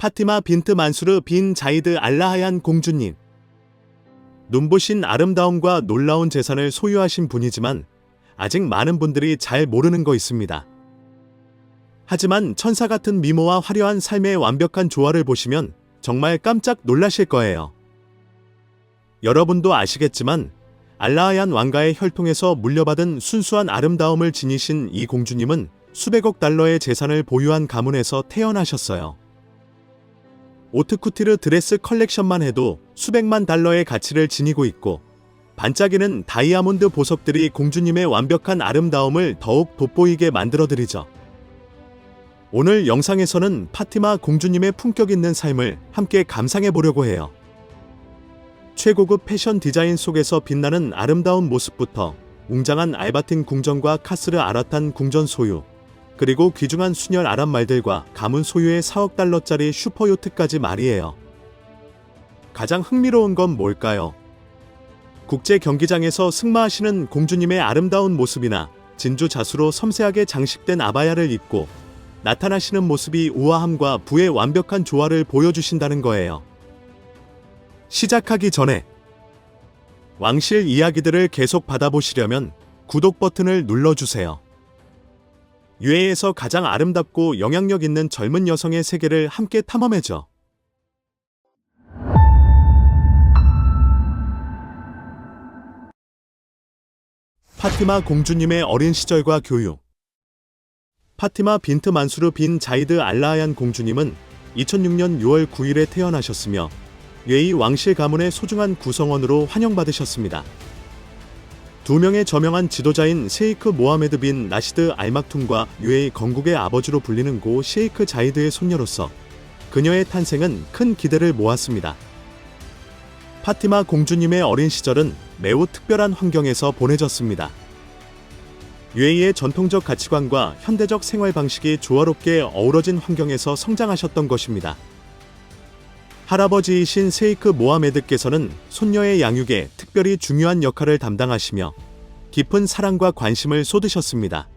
파티마 빈트 만수르 빈 자이드 알라하얀 공주님. 눈부신 아름다움과 놀라운 재산을 소유하신 분이지만 아직 많은 분들이 잘 모르는 거 있습니다. 하지만 천사 같은 미모와 화려한 삶의 완벽한 조화를 보시면 정말 깜짝 놀라실 거예요. 여러분도 아시겠지만 알라하얀 왕가의 혈통에서 물려받은 순수한 아름다움을 지니신 이 공주님은 수백억 달러의 재산을 보유한 가문에서 태어나셨어요. 오트쿠티르 드레스 컬렉션만 해도 수백만 달러의 가치를 지니고 있고 반짝이는 다이아몬드 보석들이 공주님의 완벽한 아름다움을 더욱 돋보이게 만들어드리죠. 오늘 영상에서는 파티마 공주님의 품격 있는 삶을 함께 감상해 보려고 해요. 최고급 패션 디자인 속에서 빛나는 아름다운 모습부터 웅장한 알바틴 궁전과 카스르 아라탄 궁전 소유, 그리고 귀중한 순혈 아랍 말들과 가문 소유의 4억 달러짜리 슈퍼요트까지 말이에요. 가장 흥미로운 건 뭘까요? 국제 경기장에서 승마하시는 공주님의 아름다운 모습이나 진주 자수로 섬세하게 장식된 아바야를 입고 나타나시는 모습이 우아함과 부의 완벽한 조화를 보여주신다는 거예요. 시작하기 전에 왕실 이야기들을 계속 받아보시려면 구독 버튼을 눌러주세요. 유해에서 가장 아름답고 영향력 있는 젊은 여성의 세계를 함께 탐험해줘. 파티마 공주님의 어린 시절과 교육 파티마 빈트 만수르 빈 자이드 알라하얀 공주님은 2006년 6월 9일에 태어나셨으며 웨이 왕실 가문의 소중한 구성원으로 환영받으셨습니다. 두 명의 저명한 지도자인 셰이크 모하메드 빈 나시드 알막툰과 UAE 건국의 아버지로 불리는 고 셰이크 자이드의 손녀로서 그녀의 탄생은 큰 기대를 모았습니다. 파티마 공주님의 어린 시절은 매우 특별한 환경에서 보내졌습니다. UAE의 전통적 가치관과 현대적 생활 방식이 조화롭게 어우러진 환경에서 성장하셨던 것입니다. 할아버지이신 세이크 모하메드께서는 손녀의 양육에 특별히 중요한 역할을 담당하시며 깊은 사랑과 관심을 쏟으셨습니다.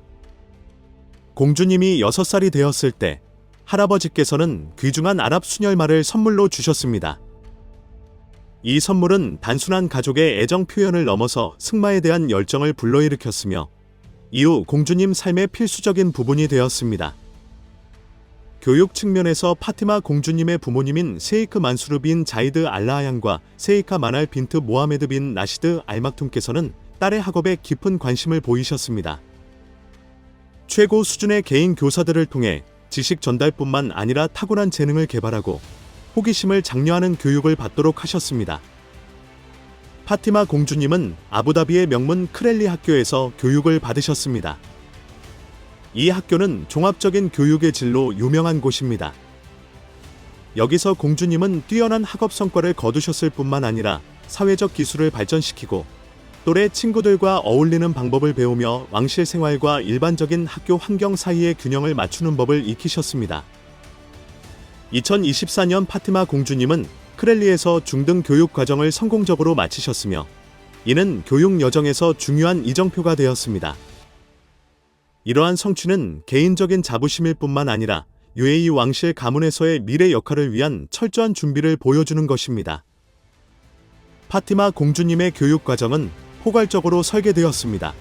공주님이 6살이 되었을 때 할아버지께서는 귀중한 아랍 수녀말을 선물로 주셨습니다. 이 선물은 단순한 가족의 애정 표현을 넘어서 승마에 대한 열정을 불러일으켰으며 이후 공주님 삶의 필수적인 부분이 되었습니다. 교육 측면에서 파티마 공주님의 부모님인 세이크 만수르 빈 자이드 알라하양과 세이카 마날 빈트 모하메드 빈 나시드 알막툰께서는 딸의 학업에 깊은 관심을 보이셨습니다. 최고 수준의 개인 교사들을 통해 지식 전달뿐만 아니라 타고난 재능을 개발하고 호기심을 장려하는 교육을 받도록 하셨습니다. 파티마 공주님은 아부다비의 명문 크렐리 학교에서 교육을 받으셨습니다. 이 학교는 종합적인 교육의 질로 유명한 곳입니다. 여기서 공주님은 뛰어난 학업 성과를 거두셨을 뿐만 아니라 사회적 기술을 발전시키고 또래 친구들과 어울리는 방법을 배우며 왕실 생활과 일반적인 학교 환경 사이의 균형을 맞추는 법을 익히셨습니다. 2024년 파티마 공주님은 크렐리에서 중등 교육 과정을 성공적으로 마치셨으며 이는 교육 여정에서 중요한 이정표가 되었습니다. 이러한 성취는 개인적인 자부심일 뿐만 아니라 UAE 왕실 가문에서의 미래 역할을 위한 철저한 준비를 보여주는 것입니다. 파티마 공주님의 교육 과정은 포괄적으로 설계되었습니다.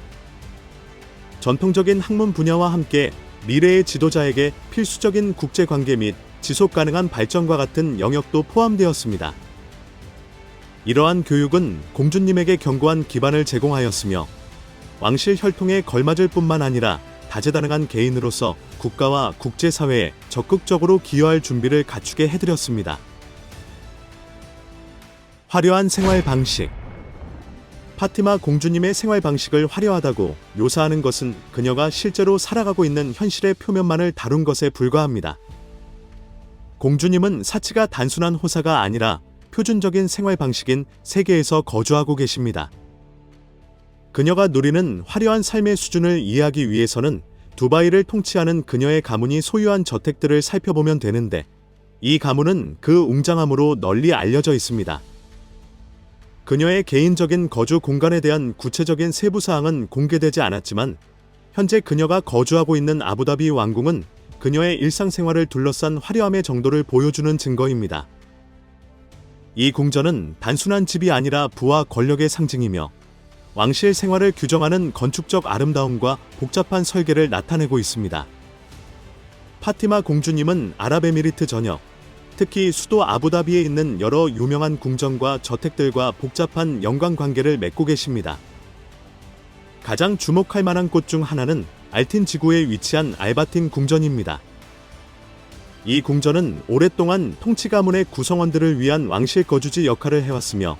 전통적인 학문 분야와 함께 미래의 지도자에게 필수적인 국제 관계 및 지속 가능한 발전과 같은 영역도 포함되었습니다. 이러한 교육은 공주님에게 견고한 기반을 제공하였으며 왕실 혈통에 걸맞을 뿐만 아니라 다재다능한 개인으로서 국가와 국제사회에 적극적으로 기여할 준비를 갖추게 해드렸습니다. 화려한 생활 방식 파티마 공주님의 생활 방식을 화려하다고 묘사하는 것은 그녀가 실제로 살아가고 있는 현실의 표면만을 다룬 것에 불과합니다. 공주님은 사치가 단순한 호사가 아니라 표준적인 생활 방식인 세계에서 거주하고 계십니다. 그녀가 누리는 화려한 삶의 수준을 이해하기 위해서는 두바이를 통치하는 그녀의 가문이 소유한 저택들을 살펴보면 되는데 이 가문은 그 웅장함으로 널리 알려져 있습니다. 그녀의 개인적인 거주 공간에 대한 구체적인 세부 사항은 공개되지 않았지만 현재 그녀가 거주하고 있는 아부다비 왕궁은 그녀의 일상생활을 둘러싼 화려함의 정도를 보여주는 증거입니다. 이 궁전은 단순한 집이 아니라 부와 권력의 상징이며 왕실 생활을 규정하는 건축적 아름다움과 복잡한 설계를 나타내고 있습니다. 파티마 공주님은 아랍에미리트 전역, 특히 수도 아부다비에 있는 여러 유명한 궁전과 저택들과 복잡한 연관 관계를 맺고 계십니다. 가장 주목할 만한 곳 중 하나는 알틴 지구에 위치한 알바틴 궁전입니다. 이 궁전은 오랫동안 통치 가문의 구성원들을 위한 왕실 거주지 역할을 해왔으며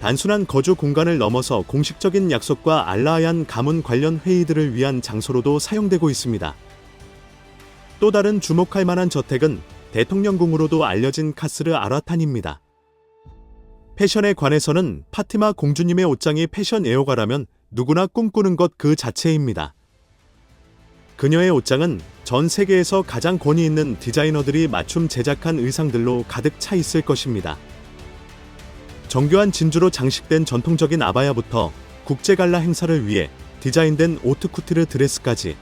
단순한 거주 공간을 넘어서 공식적인 약속과 알라하얀 가문 관련 회의들을 위한 장소로도 사용되고 있습니다. 또 다른 주목할 만한 저택은 대통령궁으로도 알려진 카스르 아라탄입니다. 패션에 관해서는 파티마 공주님의 옷장이 패션 애호가라면 누구나 꿈꾸는 것 그 자체입니다. 그녀의 옷장은 전 세계에서 가장 권위 있는 디자이너들이 맞춤 제작한 의상들로 가득 차 있을 것입니다. 정교한 진주로 장식된 전통적인 아바야부터 국제 갈라 행사를 위해 디자인된 오트쿠티르 드레스까지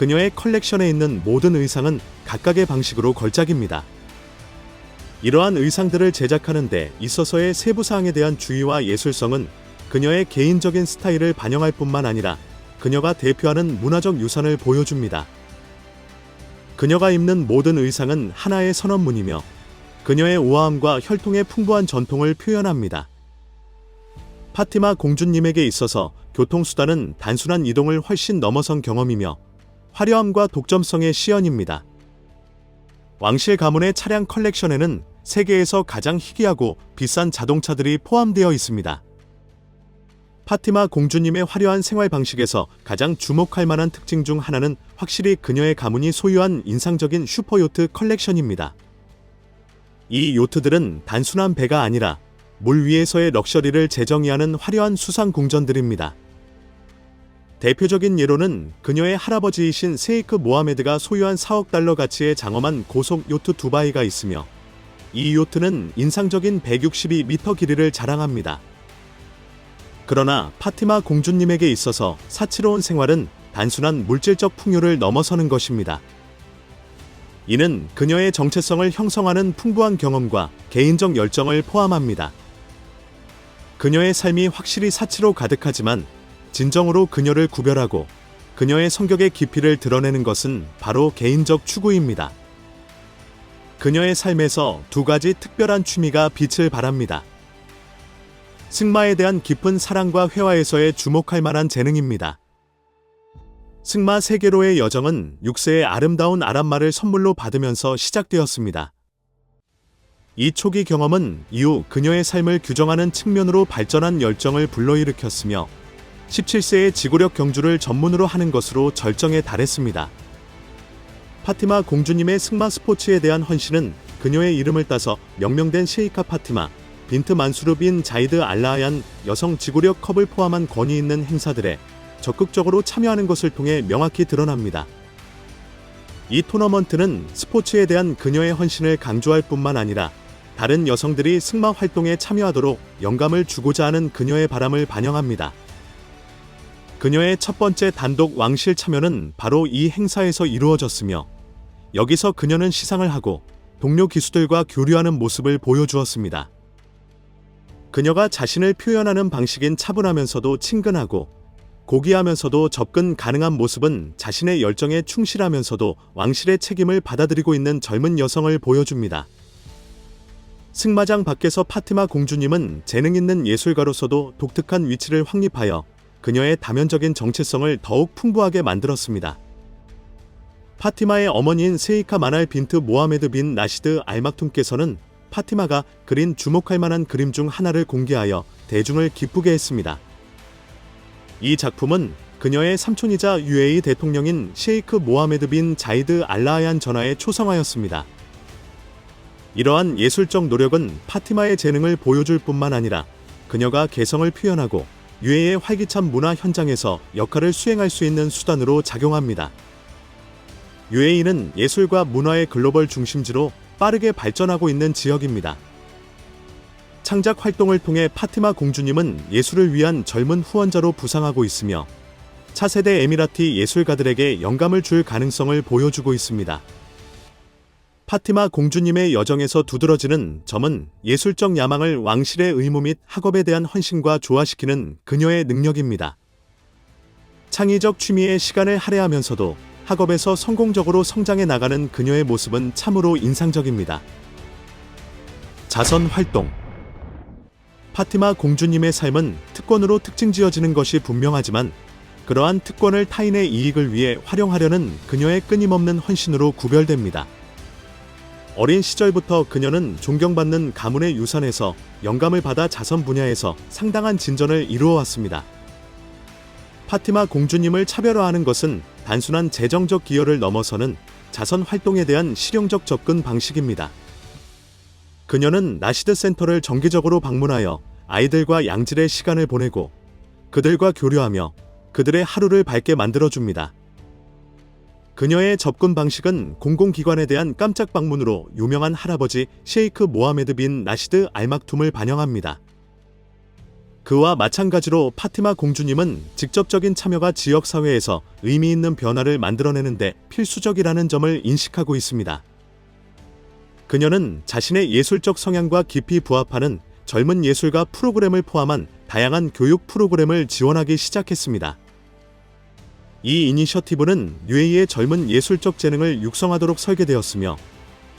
그녀의 컬렉션에 있는 모든 의상은 각각의 방식으로 걸작입니다. 이러한 의상들을 제작하는 데 있어서의 세부 사항에 대한 주의와 예술성은 그녀의 개인적인 스타일을 반영할 뿐만 아니라 그녀가 대표하는 문화적 유산을 보여줍니다. 그녀가 입는 모든 의상은 하나의 선언문이며 그녀의 우아함과 혈통의 풍부한 전통을 표현합니다. 파티마 공주님에게 있어서 교통수단은 단순한 이동을 훨씬 넘어선 경험이며 화려함과 독점성의 시연입니다. 왕실 가문의 차량 컬렉션에는 세계에서 가장 희귀하고 비싼 자동차들이 포함되어 있습니다. 파티마 공주님의 화려한 생활 방식에서 가장 주목할 만한 특징 중 하나는 확실히 그녀의 가문이 소유한 인상적인 슈퍼요트 컬렉션입니다. 이 요트들은 단순한 배가 아니라 물 위에서의 럭셔리를 재정의하는 화려한 수상 궁전들입니다. 대표적인 예로는 그녀의 할아버지이신 세이크 모하메드가 소유한 4억 달러 가치의 장엄한 고속 요트 두바이가 있으며 이 요트는 인상적인 162m 길이를 자랑합니다. 그러나 파티마 공주님에게 있어서 사치로운 생활은 단순한 물질적 풍요를 넘어서는 것입니다. 이는 그녀의 정체성을 형성하는 풍부한 경험과 개인적 열정을 포함합니다. 그녀의 삶이 확실히 사치로 가득하지만 진정으로 그녀를 구별하고 그녀의 성격의 깊이를 드러내는 것은 바로 개인적 추구입니다. 그녀의 삶에서 두 가지 특별한 취미가 빛을 발합니다. 승마에 대한 깊은 사랑과 회화에서의 주목할 만한 재능입니다. 승마 세계로의 여정은 6세의 아름다운 아랍말을 선물로 받으면서 시작되었습니다. 이 초기 경험은 이후 그녀의 삶을 규정하는 측면으로 발전한 열정을 불러일으켰으며 17세의 지구력 경주를 전문으로 하는 것으로 절정에 달했습니다. 파티마 공주님의 승마 스포츠에 대한 헌신은 그녀의 이름을 따서 명명된 셰이카 파티마, 빈트 만수르 빈 자이드 알라얀 여성 지구력 컵을 포함한 권위 있는 행사들에 적극적으로 참여하는 것을 통해 명확히 드러납니다. 이 토너먼트는 스포츠에 대한 그녀의 헌신을 강조할 뿐만 아니라 다른 여성들이 승마 활동에 참여하도록 영감을 주고자 하는 그녀의 바람을 반영합니다. 그녀의 첫 번째 단독 왕실 참여는 바로 이 행사에서 이루어졌으며 여기서 그녀는 시상을 하고 동료 기수들과 교류하는 모습을 보여주었습니다. 그녀가 자신을 표현하는 방식인 차분하면서도 친근하고 고귀하면서도 접근 가능한 모습은 자신의 열정에 충실하면서도 왕실의 책임을 받아들이고 있는 젊은 여성을 보여줍니다. 승마장 밖에서 파티마 공주님은 재능 있는 예술가로서도 독특한 위치를 확립하여 그녀의 다면적인 정체성을 더욱 풍부하게 만들었습니다. 파티마의 어머니인 세이카 마날 빈트 모하메드 빈 나시드 알막툼께서는 파티마가 그린 주목할 만한 그림 중 하나를 공개하여 대중을 기쁘게 했습니다. 이 작품은 그녀의 삼촌이자 UAE 대통령인 셰이크 모하메드 빈 자이드 알라얀 전하에 초성하였습니다. 이러한 예술적 노력은 파티마의 재능을 보여줄 뿐만 아니라 그녀가 개성을 표현하고 UAE의 활기찬 문화 현장에서 역할을 수행할 수 있는 수단으로 작용합니다. UAE는 예술과 문화의 글로벌 중심지로 빠르게 발전하고 있는 지역입니다. 창작 활동을 통해 파티마 공주님은 예술을 위한 젊은 후원자로 부상하고 있으며 차세대 에미라티 예술가들에게 영감을 줄 가능성을 보여주고 있습니다. 파티마 공주님의 여정에서 두드러지는 점은 예술적 야망을 왕실의 의무 및 학업에 대한 헌신과 조화시키는 그녀의 능력입니다. 창의적 취미에 시간을 할애하면서도 학업에서 성공적으로 성장해 나가는 그녀의 모습은 참으로 인상적입니다. 자선 활동 파티마 공주님의 삶은 특권으로 특징 지어지는 것이 분명하지만 그러한 특권을 타인의 이익을 위해 활용하려는 그녀의 끊임없는 헌신으로 구별됩니다. 어린 시절부터 그녀는 존경받는 가문의 유산에서 영감을 받아 자선 분야에서 상당한 진전을 이루어왔습니다. 파티마 공주님을 차별화하는 것은 단순한 재정적 기여를 넘어서는 자선 활동에 대한 실용적 접근 방식입니다. 그녀는 나시드 센터를 정기적으로 방문하여 아이들과 양질의 시간을 보내고 그들과 교류하며 그들의 하루를 밝게 만들어줍니다. 그녀의 접근 방식은 공공기관에 대한 깜짝 방문으로 유명한 할아버지 셰이크 모하메드 빈 나시드 알막툼을 반영합니다. 그와 마찬가지로 파티마 공주님은 직접적인 참여가 지역사회에서 의미 있는 변화를 만들어내는데 필수적이라는 점을 인식하고 있습니다. 그녀는 자신의 예술적 성향과 깊이 부합하는 젊은 예술가 프로그램을 포함한 다양한 교육 프로그램을 지원하기 시작했습니다. 이 이니셔티브는 뉴에이의 젊은 예술적 재능을 육성하도록 설계되었으며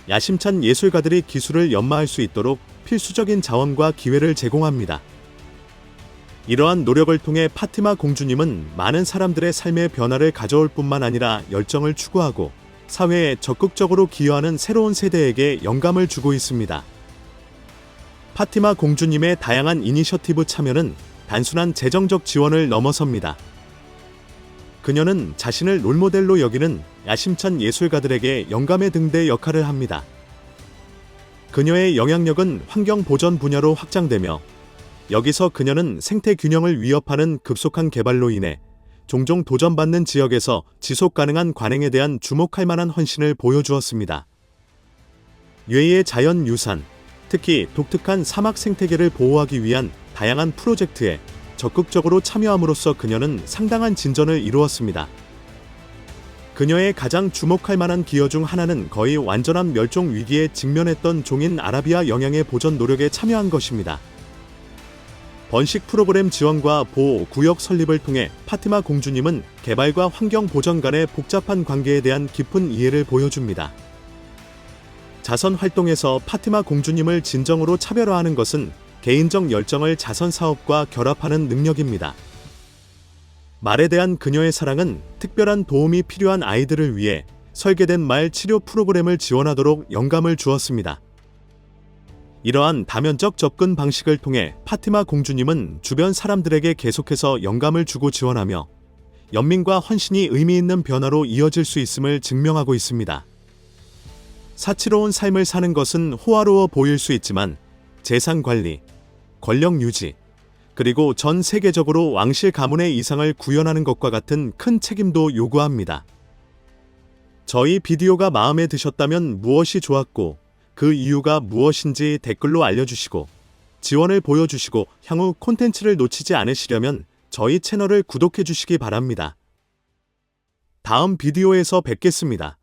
야심찬 예술가들이 기술을 연마할 수 있도록 필수적인 자원과 기회를 제공합니다. 이러한 노력을 통해 파티마 공주님은 많은 사람들의 삶의 변화를 가져올 뿐만 아니라 열정을 추구하고 사회에 적극적으로 기여하는 새로운 세대에게 영감을 주고 있습니다. 파티마 공주님의 다양한 이니셔티브 참여는 단순한 재정적 지원을 넘어섭니다. 그녀는 자신을 롤모델로 여기는 야심찬 예술가들에게 영감의 등대 역할을 합니다. 그녀의 영향력은 환경 보전 분야로 확장되며 여기서 그녀는 생태 균형을 위협하는 급속한 개발로 인해 종종 도전받는 지역에서 지속 가능한 관행에 대한 주목할 만한 헌신을 보여주었습니다. 뇌의 자연 유산, 특히 독특한 사막 생태계를 보호하기 위한 다양한 프로젝트에 적극적으로 참여함으로써 그녀는 상당한 진전을 이루었습니다. 그녀의 가장 주목할 만한 기여 중 하나는 거의 완전한 멸종 위기에 직면했던 종인 아라비아 영양의 보전 노력에 참여한 것입니다. 번식 프로그램 지원과 보호 구역 설립을 통해 파티마 공주님은 개발과 환경 보전 간의 복잡한 관계에 대한 깊은 이해를 보여줍니다. 자선 활동에서 파티마 공주님을 진정으로 차별화하는 것은 개인적 열정을 자선 사업과 결합하는 능력입니다. 말에 대한 그녀의 사랑은 특별한 도움이 필요한 아이들을 위해 설계된 말 치료 프로그램을 지원하도록 영감을 주었습니다. 이러한 다면적 접근 방식을 통해 파티마 공주님은 주변 사람들에게 계속해서 영감을 주고 지원하며 연민과 헌신이 의미 있는 변화로 이어질 수 있음을 증명하고 있습니다. 사치로운 삶을 사는 것은 호화로워 보일 수 있지만 재산 관리, 권력 유지, 그리고 전 세계적으로 왕실 가문의 이상을 구현하는 것과 같은 큰 책임도 요구합니다. 저희 비디오가 마음에 드셨다면 무엇이 좋았고 그 이유가 무엇인지 댓글로 알려주시고 지원을 보여주시고 향후 콘텐츠를 놓치지 않으시려면 저희 채널을 구독해 주시기 바랍니다. 다음 비디오에서 뵙겠습니다.